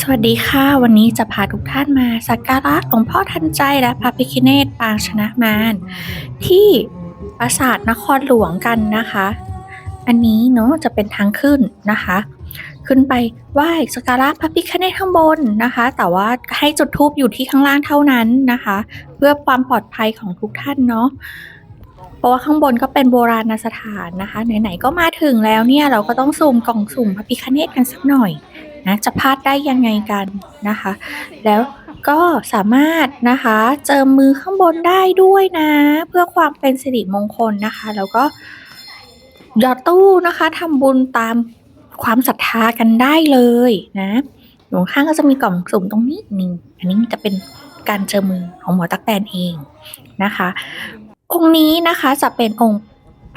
สวัสดีค่ะ วันนี้จะพาทุกท่านมาสักการะหลวงพ่อทันใจและพระพิฆเนศปางชนะมารที่ปราสาทนครหลวงกันนะคะ อันนี้เนาะจะเป็นทางขึ้นนะคะ ขึ้นไปไหว้สักการะพระพิฆเนศข้างบนนะคะ แต่ว่าให้จุดธูปอยู่ที่ข้างล่างเท่านั้นนะคะ เพื่อความปลอดภัยของทุกท่านเนาะเพราะว่าข้างบนก็เป็นโบราณสถานนะคะ ไหนๆก็มาถึงแล้วเนี่ยเราก็ต้องซูมกล่องสุ่มพระพิฆเนศกันสักหน่อย นะจะพลาดได้ยังไงกันนะคะ แล้วก็สามารถนะคะเจิมมือข้างบนได้ด้วยนะ เพื่อความเป็นสิริมงคลนะคะ แล้วก็หยอดตู้นะคะทำบุญตามความศรัทธากันได้เลยนะอยู่ข้างก็จะมีกล่องสุ่มตรงนี้หนึ่งอันนี้จะเป็นการเจิมมือของหมอตักแตนเองนะคะ องค์นี้นะคะจะเป็นองค์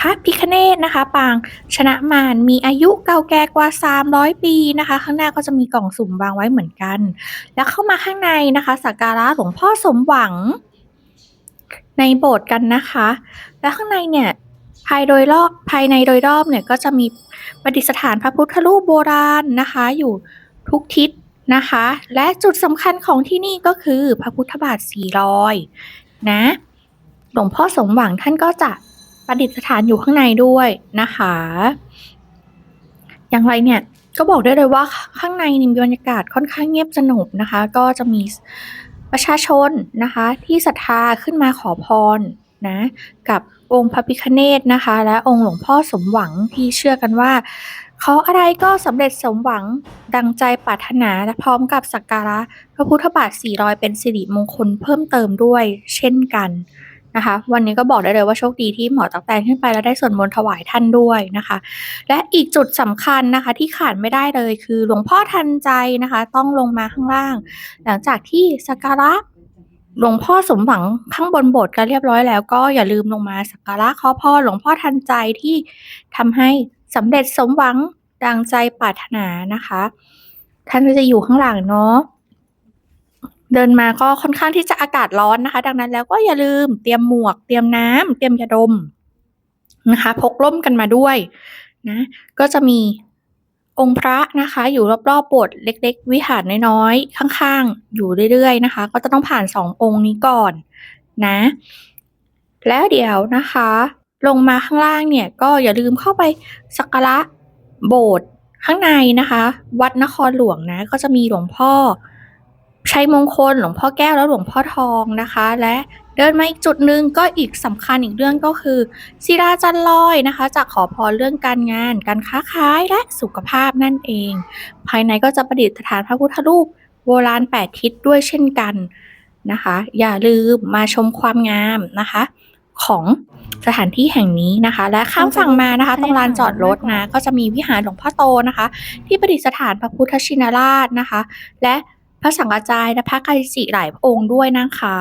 พระพิฆเนศนะคะ ปางชนะมารมีอายุเก่าแก่กว่า 300 ปีนะคะ ข้างหน้าก็จะมีกล่องสุ่มวางไว้เหมือนกัน แล้วเข้ามาข้างในนะคะสักการะหลวงพ่อสมหวังในโบสถ์กันนะคะ แล้วข้างในเนี่ยภายโดยรอบภายในโดยรอบเนี่ยก็จะมีประดิษฐานพระพุทธรูปโบราณนะคะ อยู่ทุกทิศนะคะ และจุดสำคัญของที่นี่ก็คือพระพุทธบาทสีรอยนะหลวงพ่อสมหวังท่านก็จะ ประดิษฐานอยู่ข้างในด้วยนะคะ อย่างไรเนี่ยก็บอกได้เลยว่าข้างในนี่มีบรรยากาศค่อนข้างเงียบสงบนะคะ ก็จะมีประชาชนนะคะ ที่ศรัทธาขึ้นมาขอพรนะกับองค์พระพิฆเนศนะคะ และองค์หลวงพ่อสมหวังที่เชื่อกันว่าขออะไรก็สำเร็จสมหวังดังใจปรารถนาและพร้อมกับสักการะพระพุทธบาทสี่รอยเป็นสิริมงคลเพิ่มเติมด้วยเช่นกัน นะคะ วันนี้ก็บอกได้เลยว่าโชคดีที่หมอตักแตนขึ้นไปแล้วได้ส่วนมนถวายท่านด้วยนะคะ และอีกจุดสำคัญนะคะที่ขาดไม่ได้เลยคือหลวงพ่อทันใจนะคะ ต้องลงมาข้างล่าง หลังจากที่สักการะหลวงพ่อสมหวังข้างบนโบสถ์กันเรียบร้อยแล้วก็อย่าลืมลงมาสักการะขอพรหลวงพ่อทันใจที่ทำให้สำเร็จสมหวังดังใจปรารถนานะคะ ท่านก็จะอยู่ข้างหลังเนาะ เดินมาก็ค่อนข้างที่จะอากาศร้อนนะคะ ดังนั้นแล้วก็อย่าลืมเตรียมหมวก เตรียมน้ำเตรียมยาดมนะคะ พกร่มกันมาด้วยนะก็จะมีองค์พระนะคะ อยู่รอบๆโบสถ์เล็ก ๆ วิหารน้อยๆข้างๆ อยู่เรื่อยๆนะคะ ก็จะต้องผ่านสององค์นี้ก่อนนะ แล้วเดี๋ยวนะคะ ลงมาข้างล่างเนี่ยก็อย่าลืมเข้าไปสักการะโบสถ์ข้างในนะคะ วัดนครหลวงนะ ก็จะมีหลวงพ่อ ชัยมงคลหลวงพ่อแก้วแล้วหลวงพ่อทองนะคะ และเดินมาอีกจุดหนึ่งก็อีกสำคัญอีกเรื่องก็คือศิลาจันลอยนะคะจะขอพรเรื่องการงาน การค้าขายและสุขภาพนั่นเอง ภายในก็จะประดิษฐานพระพุทธรูปโบราณแปดทิศด้วยเช่นกันนะคะ อย่าลืมมาชมความงามนะคะ ของสถานที่แห่งนี้นะคะ และข้ามฝั่งมานะคะ ตรงลานจอดรถนะก็จะมีวิหารหลวงพ่อโตนะคะ ที่ประดิษฐานพระพุทธชินราชนะคะ และ พระสังฆจายและพระกายสิหลายองค์ด้วยนะคะ